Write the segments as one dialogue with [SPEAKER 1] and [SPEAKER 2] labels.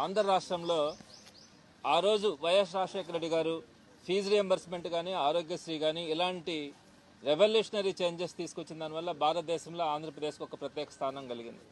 [SPEAKER 1] ఆంధ్ర రాష్ట్రంలో ఆ రోజు వైఎస్ రాజశేఖర రెడ్డి గారు ఫీజు రియంబర్స్మెంట్ కానీ ఆరోగ్యశ్రీ కానీ ఇలాంటి రెవల్యూషనరీ చేంజెస్ తీసుకొచ్చిన దానివల్ల భారతదేశంలో ఆంధ్రప్రదేశ్కి ఒక ప్రత్యేక స్థానం కలిగింది.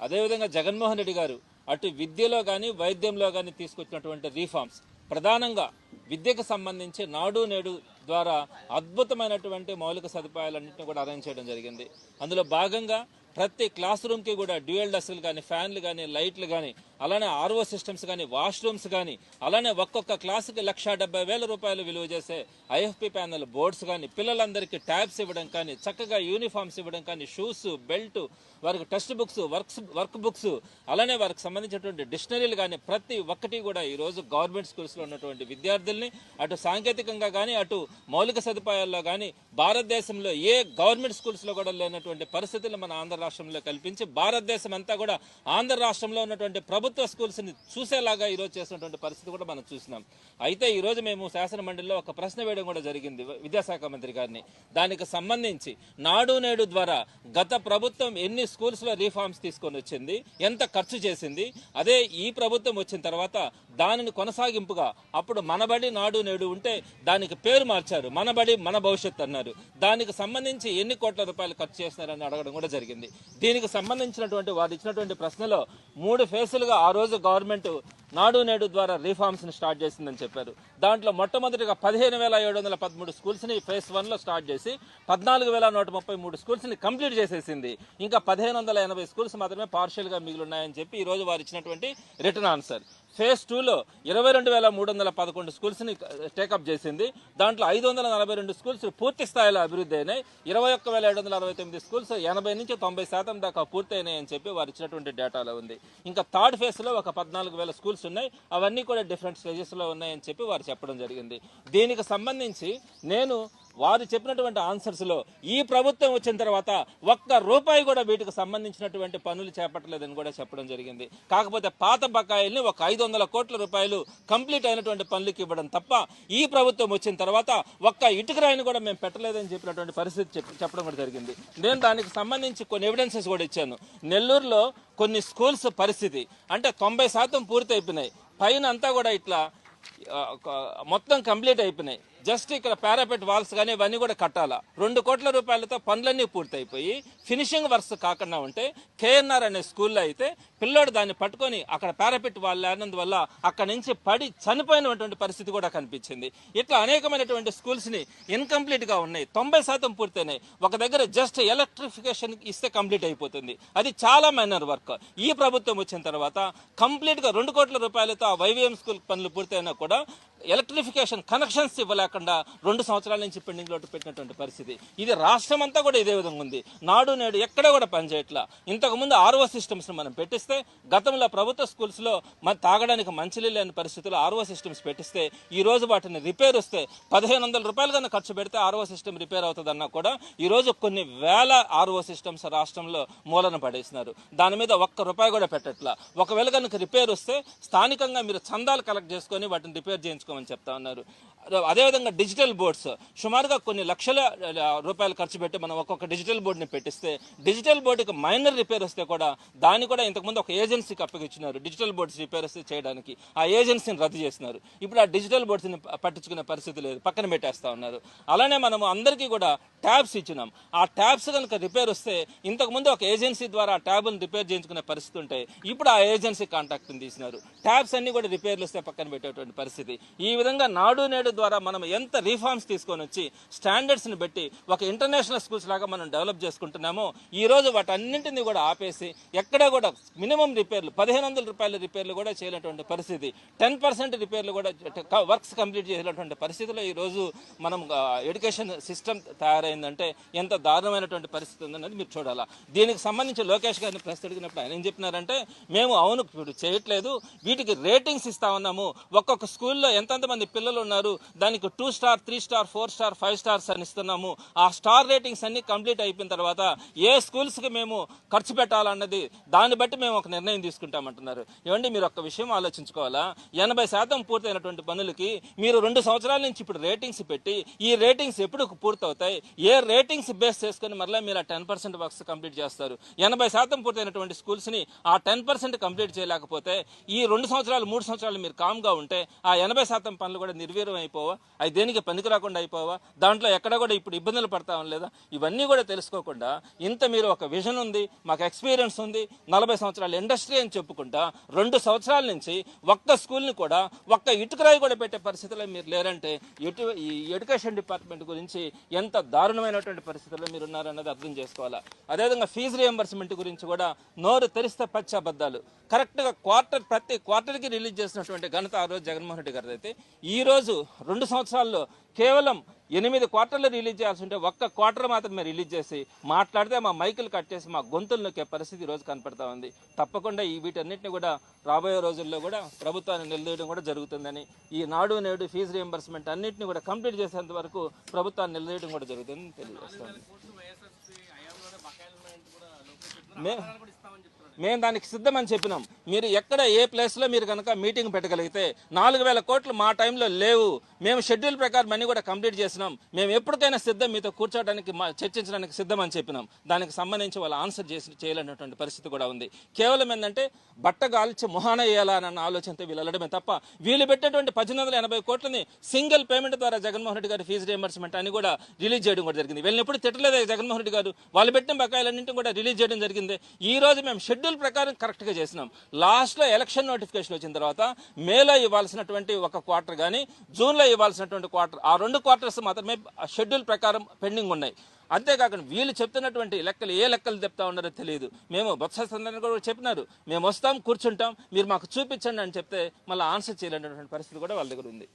[SPEAKER 1] అదేవిధంగా జగన్మోహన్ రెడ్డి గారు అటు విద్యలో కానీ వైద్యంలో కానీ తీసుకొచ్చినటువంటి రీఫార్మ్స్ ప్రధానంగా విద్యకు సంబంధించి నాడు నేడు ద్వారా అద్భుతమైనటువంటి మౌలిక సదుపాయాలన్నింటినీ కూడా అరేంజ్ చేయడం జరిగింది. అందులో భాగంగా ప్రతి క్లాస్ రూమ్కి కూడా డ్యూయల్ డస్లు కానీ ఫ్యాన్లు కానీ లైట్లు కానీ అలానే ఆర్ఓ సిస్టమ్స్ కానీ వాష్రూమ్స్ కానీ అలానే ఒక్కొక్క క్లాసుకి లక్ష డెబ్బై వేల రూపాయలు విలువ చేసే ఐఎఫ్పి ప్యానల్ బోర్డ్స్ కానీ పిల్లలందరికీ ట్యాబ్స్ ఇవ్వడం కానీ చక్కగా యూనిఫామ్స్ ఇవ్వడం కానీ షూస్ బెల్ట్ వారికి text books works work books అలానే వారికి సంబంధించినటువంటి డిక్షనరీలు కానీ ప్రతి ఒక్కటి కూడా ఈరోజు గవర్నమెంట్ స్కూల్స్లో ఉన్నటువంటి విద్యార్థుల్ని అటు సాంకేతికంగా కానీ అటు మౌలిక సదుపాయాల్లో కానీ భారతదేశంలో ఏ గవర్నమెంట్ స్కూల్స్లో కూడా లేనటువంటి పరిస్థితులు మన ఆంధ్ర రాష్ట్రంలో కల్పించి భారతదేశం అంతా కూడా ఆంధ్ర రాష్ట్రంలో ఉన్నటువంటి ప్రభుత్వ ప్రభుత్వ స్కూల్స్ని చూసేలాగా ఈరోజు చేసినటువంటి పరిస్థితి కూడా మనం చూసినాం. అయితే ఈరోజు మేము శాసన మండలిలో ఒక ప్రశ్న వేయడం కూడా జరిగింది విద్యాశాఖ మంత్రి గారిని. దానికి సంబంధించి నాడు నేడు ద్వారా గత ప్రభుత్వం ఎన్ని స్కూల్స్లో రీఫార్మ్స్ తీసుకొని వచ్చింది ఎంత ఖర్చు చేసింది అదే ఈ ప్రభుత్వం వచ్చిన తర్వాత దానిని కొనసాగింపుగా అప్పుడు మనబడి నాడు నేడు ఉంటే దానికి పేరు మార్చారు. మనబడి మన భవిష్యత్ అన్నారు. దానికి సంబంధించి ఎన్ని కోట్ల రూపాయలు ఖర్చు చేస్తున్నారని అడగడం కూడా జరిగింది. దీనికి సంబంధించినటువంటి వారు ఇచ్చినటువంటి ప్రశ్నలో మూడు ఫేసులుగా ఆ రోజు గవర్నమెంట్ నాడు నేడు ద్వారా రీఫార్మ్స్ని స్టార్ట్ చేసిందని చెప్పారు. దాంట్లో మొట్టమొదటిగా పదిహేను వేల ఏడు వందల పదమూడు స్కూల్స్ని ఫేస్ వన్లో స్టార్ట్ చేసి పద్నాలుగు వేల నూట ముప్పై మూడు స్కూల్స్ని కంప్లీట్ చేసేసింది. ఇంకా పదిహేను వందల ఎనభై స్కూల్స్ మాత్రమే పార్షియల్గా మిగిలి ఉన్నాయని చెప్పి ఈ రోజు వారు ఇచ్చినటువంటి రిటర్న్ ఆన్సర్. ఫేజ్ టూలో ఇరవై రెండు వేల మూడు వందల పదకొండు స్కూల్స్ని టేకప్ చేసింది. దాంట్లో ఐదు వందల నలభై రెండు స్కూల్స్ పూర్తి స్థాయిలో అభివృద్ధి అయినాయి. ఇరవై ఒక్క వేల ఏడు వందల అరవై తొమ్మిది స్కూల్స్ ఎనభై నుంచి తొంభై శాతం దాకా పూర్తయినాయని చెప్పి వారు ఇచ్చినటువంటి డేటాలో ఉంది. ఇంకా థర్డ్ ఫేజ్లో ఒక పద్నాలుగు వేల స్కూల్స్ ఉన్నాయి. అవన్నీ కూడా డిఫరెంట్ స్టేజెస్లో ఉన్నాయని చెప్పి వారు చెప్పడం జరిగింది. దీనికి సంబంధించి నేను వారు చెప్పినటువంటి ఆన్సర్స్లో ఈ ప్రభుత్వం వచ్చిన తర్వాత ఒక్క రూపాయి కూడా వీటికి సంబంధించినటువంటి పనులు చేపట్టలేదని కూడా చెప్పడం జరిగింది. కాకపోతే పాత బకాయిల్ని ఒక ఐదు వందల కోట్ల రూపాయలు కంప్లీట్ అయినటువంటి పనులకి ఇవ్వడం తప్ప ఈ ప్రభుత్వం వచ్చిన తర్వాత ఒక్క ఇటుకరాయిని కూడా మేము పెట్టలేదని చెప్పినటువంటి పరిస్థితి చెప్పడం కూడా జరిగింది. నేను దానికి సంబంధించి కొన్ని ఎవిడెన్సెస్ కూడా ఇచ్చాను. నెల్లూరులో కొన్ని స్కూల్స్ పరిస్థితి అంటే తొంభై శాతం పూర్తి అయిపోయినాయి పైన అంతా కూడా ఇట్లా మొత్తం కంప్లీట్ అయిపోయినాయి. జస్ట్ ఇక్కడ పారాపెట్ వాల్స్ కానీ ఇవన్నీ కూడా కట్టాలా? రెండు కోట్ల రూపాయలతో పనులన్నీ పూర్తయిపోయి ఫినిషింగ్ వర్క్స్ కాకుండా ఉంటే కేఎన్ఆర్ అనే స్కూల్లో అయితే పిల్లోడు దాన్ని పట్టుకొని అక్కడ పారాపెట్ వాళ్ళు లేనందువల్ల అక్కడ నుంచి పడి చనిపోయినటువంటి పరిస్థితి కూడా కనిపించింది. ఇట్లా అనేకమైనటువంటి స్కూల్స్ని ఇన్కంప్లీట్గా ఉన్నాయి. తొంభై శాతం పూర్తయినాయి. ఒక దగ్గర జస్ట్ ఎలక్ట్రిఫికేషన్ ఇస్తే కంప్లీట్ అయిపోతుంది. అది చాలా మైనర్ వర్క్. ఈ ప్రభుత్వం వచ్చిన తర్వాత కంప్లీట్గా రెండు కోట్ల రూపాయలతో ఆ వైవిఎం స్కూల్ పనులు పూర్తయినా కూడా ఎలక్ట్రిఫికేషన్ కనెక్షన్స్ ఇవ్వలేకుండా రెండు సంవత్సరాల నుంచి పెండింగ్లో పెట్టినటువంటి పరిస్థితి. ఇది రాష్ట్రం అంతా కూడా ఇదే విధంగా ఉంది. నాడు నేడు ఎక్కడ కూడా పనిచేయట్లా ఇంతకు ముందు ఆర్ఓ సిస్టమ్స్ మనం పెట్టిస్తే గతంలో ప్రభుత్వ స్కూల్స్లో మన తాగడానికి మంచినీళ్ళు లేని పరిస్థితుల్లో ఆర్ఓ సిస్టమ్స్ పెట్టిస్తే ఈ రోజు వాటిని రిపేర్ వస్తే పదిహేను వందల రూపాయలు కన్నా ఖర్చు పెడితే ఆర్ఓ సిస్టమ్ రిపేర్ అవుతుందన్నా కూడా ఈ రోజు కొన్ని వేల ఆర్ఓ సిస్టమ్స్ రాష్ట్రంలో మూలన పడేసినారు. దాని మీద ఒక్క రూపాయి కూడా పెట్టట్లా. ఒకవేళ కనుక రిపేర్ వస్తే స్థానికంగా మీరు చందాలు కలెక్ట్ చేసుకొని వాటిని రిపేర్ చేయించుకోమని చెప్తా ఉన్నారు. అదేవిధంగా డిజిటల్ బోర్డ్స్ సుమారుగా కొన్ని లక్షల రూపాయలు ఖర్చు పెట్టి మనం ఒక్కొక్క డిజిటల్ బోర్డుని పెట్టిస్తే డిజిటల్ బోర్డుకి మైనర్ రిపేర్ వస్తే కూడా దాన్ని కూడా ఇంతకుముందు ఒక ఏజెన్సీకి అప్పగించినారు. డిజిటల్ బోర్డ్స్ రిపేర్ వస్తే చేయడానికి ఆ ఏజెన్సీని రద్దు చేసినారు. ఇప్పుడు ఆ డిజిటల్ బోర్డ్స్ని పట్టించుకునే పరిస్థితి లేదు. పక్కన పెట్టేస్తా ఉన్నారు. అలానే మనము అందరికీ కూడా ట్యాబ్స్ ఇచ్చినాం. ఆ ట్యాబ్స్ కనుక రిపేర్ వస్తే ఇంతకుముందు ఒక ఏజెన్సీ ద్వారా ఆ ట్యాబ్ని రిపేర్ చేయించుకునే పరిస్థితి ఉంటే ఇప్పుడు ఆ ఏజెన్సీ కాంటాక్ట్ని తీసినారు. ట్యాబ్స్ అన్నీ కూడా రిపేర్లు వస్తే పక్కన పెట్టేటువంటి పరిస్థితి. ఈ విధంగా నాడు నేడు ద్వారా మనం ఎంత రీఫార్మ్స్ తీసుకొని వచ్చి స్టాండర్డ్స్ని బట్టి పెట్టి ఒక ఇంటర్నేషనల్ స్కూల్స్ లాగా మనం డెవలప్ చేసుకుంటున్నామో ఈరోజు వాటన్నింటిని వాటన్నింటినీ కూడా ఆపేసి ఎక్కడ కూడా మినిమం రిపేర్లు పదిహేను వందల రూపాయల రిపేర్లు కూడా చేయనటువంటి పరిస్థితి టెన్ పర్సెంట్ రిపేర్లు కూడా వర్క్స్ కంప్లీట్ చేసేటువంటి పరిస్థితిలో ఈరోజు మనం ఎడ్యుకేషన్ సిస్టమ్ తయారైందంటే ఎంత దారుణమైనటువంటి పరిస్థితి ఉందన్నది మీరు చూడాలా. దీనికి సంబంధించి లోకేష్ గారిని ప్రశ్న అడిగినప్పుడు ఆయన ఏం చెప్పినారంటే మేము అవును ఇప్పుడు చేయట్లేదు వీటికి రేటింగ్స్ ఇస్తా ఉన్నాము. ఒక్కొక్క స్కూల్లో ఎంతమంది పిల్లలు ఉన్నారు దానికి two star three star four star five stars అని ఇస్తున్నాము. ఆ స్టార్ రేటింగ్స్ అన్ని కంప్లీట్ అయిపోయిన తర్వాత ఏ స్కూల్స్కి మేము ఖర్చు పెట్టాలన్నది దాన్ని బట్టి మేము ఒక నిర్ణయం తీసుకుంటామంటున్నారు. ఏమండి మీరు ఒక్క విషయం ఆలోచించుకోవాలా? ఎనభై శాతం పూర్తయినటువంటి పనులకి మీరు రెండు సంవత్సరాల నుంచి ఇప్పుడు రేటింగ్స్ పెట్టి ఈ రేటింగ్స్ ఎప్పుడు పూర్తవుతాయి? ఏ రేటింగ్స్ బేస్ చేసుకొని మరలా మీరు ఆ టెన్ పర్సెంట్ వర్క్స్ కంప్లీట్ చేస్తారు? ఎనభై శాతం పూర్తయినటువంటి స్కూల్స్ని ఆ టెన్ పర్సెంట్ కంప్లీట్ చేయలేకపోతే ఈ రెండు సంవత్సరాలు మూడు సంవత్సరాలు మీరు కామ్గా ఉంటే ఆ ఎనభై శాతం పనులు కూడా నిర్వీర్యం అయిపోవా? అవి దేనికి పనికి రాకుండా అయిపోవా? దాంట్లో ఎక్కడ కూడా ఇప్పుడు ఇబ్బందులు పడతాం లేదా? ఇవన్నీ కూడా తెలుసుకోకుండా ఇంత మీరు ఒక విజన్ ఉంది మాకు ఎక్స్పీరియన్స్ ఉంది నలభై సంవత్సరాల ఇండస్ట్రీ అని చెప్పుకుంటా రెండు సంవత్సరాల నుంచి ఒక్క స్కూల్ని కూడా ఒక్క ఇటుకరాయి కూడా పెట్టే పరిస్థితిలో మీరు లేరంటే ఎటు ఈ ఎడ్యుకేషన్ డిపార్ట్మెంట్ గురించి ఎంత దారుణమైనటువంటి పరిస్థితుల్లో మీరు ఉన్నారన్నది అర్థం చేసుకోవాలా? అదేవిధంగా ఫీజు రియంబర్స్మెంట్ గురించి కూడా నోరు తెరిస్తే పచ్చి అబద్ధాలు. కరెక్ట్గా క్వార్టర్ ప్రతి క్వార్టర్కి రిలీజ్ చేసినటువంటి ఘనత ఆ రోజు జగన్మోహన్ రెడ్డి గారిది అయితే ఈరోజు రెండు సంవత్సరాల్లో కేవలం ఎనిమిది క్వార్టర్లు రిలీజ్ చేయాల్సి ఉంటే ఒక్క క్వార్టర్ మాత్రమే రిలీజ్ చేసి మాట్లాడితే మా మైకులు కట్ చేసి మా గొంతులు నొక్కే పరిస్థితి ఈ రోజు కనపడతా ఉంది. తప్పకుండా ఈ వీటన్నిటిని కూడా రాబోయే రోజుల్లో కూడా ప్రభుత్వాన్ని నిలదీయడం కూడా జరుగుతుందని ఈ నాడు నేడు ఫీజు రియంబర్స్మెంట్ అన్నింటిని కూడా కంప్లీట్ చేసేంత వరకు ప్రభుత్వాన్ని నిలదీయడం కూడా జరుగుతుందని తెలియజేస్తాను. మే మేము దానికి సిద్ధమని చెప్పినాం. మీరు ఎక్కడ ఏ ప్లేస్లో మీరు కనుక మీటింగ్ పెట్టగలిగితే నాలుగు వేల కోట్లు మా టైంలో లేవు. మేము షెడ్యూల్ ప్రకారం అన్ని కూడా కంప్లీట్ చేసినాం. మేము ఎప్పటికైనా సిద్ధం మీతో కూర్చోవడానికి మా చర్చించడానికి సిద్ధం అని చెప్పినాం. దానికి సంబంధించి వాళ్ళు ఆన్సర్ చేసి చేయలేనటువంటి పరిస్థితి కూడా ఉంది. కేవలం ఏంటంటే బట్ట గాల్చి మొహాన వేయాలన్న ఆలోచనతో వీళ్ళు వెళ్ళడమే తప్ప వీళ్ళు పెట్టేటువంటి పద్దెనిమిది వందల ఎనభై కోట్లని సింగిల్ పేమెంట్ ద్వారా జగన్మోహన్ రెడ్డి గారి ఫీజు రియంబర్స్మెంట్ అని కూడా రిలీజ్ చేయడం కూడా జరిగింది. వీళ్ళని ఎప్పుడు తిట్టలేదే జగన్మోహన్ రెడ్డి గారు. వాళ్ళు పెట్టిన బకాయిలన్నింటినీ కూడా రిలీజ్ చేయడం జరిగింది. ఈ రోజు మేము షెడ్యూల్ ప్రకారం కరెక్ట్గా చేసినాం. లాస్ట్లో ఎలక్షన్ నోటిఫికేషన్ వచ్చిన తర్వాత మేలో ఇవ్వాల్సినటువంటి ఒక క్వార్టర్ కానీ జూన్లో ఇవ్వాల్సినటువంటి క్వార్టర్ ఆ రెండు క్వార్టర్స్ మాత్రమే షెడ్యూల్ ప్రకారం పెండింగ్ ఉన్నాయి. అంతేకాకుండా వీళ్ళు చెప్తున్నటువంటి లెక్కలు ఏ లెక్కలు చెప్తా ఉన్నారో తెలియదు మేము బొత్స సందర్భంగా కూడా చెప్పినారు. మేము వస్తాం కూర్చుంటాం మీరు మాకు చూపించండి అని చెప్తే మళ్ళీ ఆన్సర్ చేయలేనటువంటి పరిస్థితి కూడా వాళ్ళ దగ్గర ఉంది.